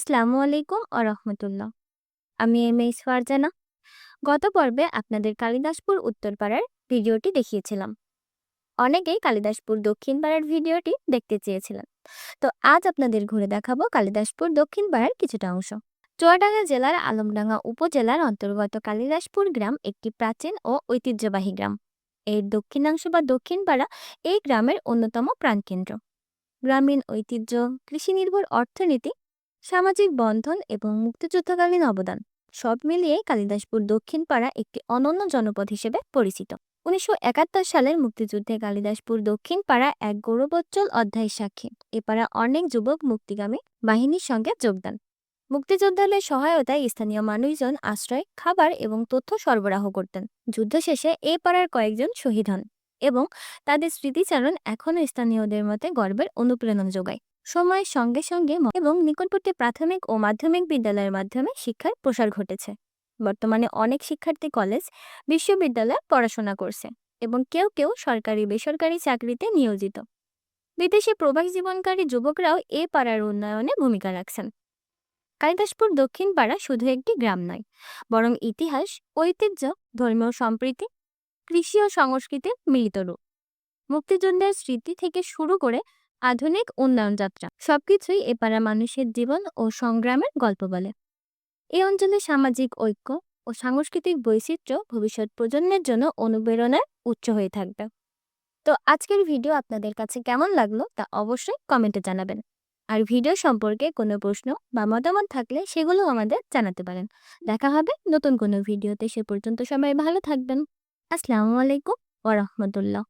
আসসালামু আলাইকুম ও রহমতুল্লাহ। আমি এম এইস ফারজানা। গত পর্বে আপনাদের কালিদাসপুর উত্তরপাড়ার ভিডিওটি দেখিয়েছিলাম। অনেকেই কালিদাসপুর দক্ষিণ পাড়ার ভিডিওটি দেখতে চেয়েছিলেন। তো আজ আপনাদের ঘুরে দেখাবো কালিদাসপুর দক্ষিণ পাড়ার কিছুটা অংশ। চুয়াডাঙ্গা জেলার আলমডাঙ্গা উপজেলার অন্তর্গত কালিদাসপুর গ্রাম একটি প্রাচীন ও ঐতিহ্যবাহী গ্রাম। এর দক্ষিণাংশ বা দক্ষিণ পাড়া এই গ্রামের অন্যতম প্রাণকেন্দ্র। গ্রামীণ ঐতিহ্য কৃষি নির্ভর অর্থনীতি সামাজিক বন্ধন এবং মুক্তিযুদ্ধকালীন অবদান, সব মিলিয়ে কালিদাসপুর দক্ষিণ পাড়া একটি অনন্য জনপদ হিসেবে পরিচিত। উনিশশো একাত্তর সালের মুক্তিযুদ্ধে কালিদাসপুর দক্ষিণ পাড়া এক গৌরবোজ্জ্বল অধ্যায়ের সাক্ষী। এ পাড়া অনেক যুবক মুক্তিগামী বাহিনীর সঙ্গে যোগদান। মুক্তিযোদ্ধাদের সহায়তায় স্থানীয় মানুষজন আশ্রয়, খাবার এবং তথ্য সরবরাহ করতেন। যুদ্ধ শেষে এ পাড়ার কয়েকজন শহীদ হন এবং তাদের স্মৃতিচারণ এখনও স্থানীয়দের মতে গর্বের অনুপ্রেরণা যোগায়। সময়ের সঙ্গে সঙ্গে এবং নিকটবর্তী প্রাথমিক ও মাধ্যমিক বিদ্যালয়ের মাধ্যমে শিক্ষার প্রসার ঘটেছে। বর্তমানে অনেক শিক্ষার্থী কলেজ, বিশ্ববিদ্যালয়ে পড়াশোনা করছে এবং কেউ কেউ সরকারি, বেসরকারি চাকরিতে নিয়োজিত। বিদেশে প্রবাসী জীবনকারী যুবকরাও এ পাড়ার উন্নয়নে ভূমিকা রাখছেন। কালিদাসপুর দক্ষিণ পাড়া শুধু একটি গ্রাম নয়, বরং ইতিহাস, ঐতিহ্য, ধর্মীয় সম্প্রীতি, কৃষি ও সংস্কৃতির মিলিত রূপ। মুক্তিযুদ্ধের স্মৃতি থেকে শুরু করে আধুনিক উন্নয়ন যাত্রা। সবকিছুই এ পাড়া মানুষের জীবন ও সংগ্রামের গল্প বলে। এই অঞ্চলের সামাজিক ঐক্য ও সাংস্কৃতিক বৈচিত্র্য ভবিষ্যৎ প্রজন্মের জন্য অনুপ্রেরণার উৎস হয়ে থাকবে। তো আজকের ভিডিও আপনাদের কাছে কেমন লাগল তা অবশ্যই কমেন্টে জানাবেন। আর ভিডিও সম্পর্কে কোনো প্রশ্ন বা মতামত থাকলে সেগুলো আমাদের জানাতে পারেন। দেখা হবে নতুন কোনো ভিডিওতে। সে পর্যন্ত সবাই ভালো থাকবেন। আসসালামু আলাইকুম ওয়া রাহমাতুল্লাহ।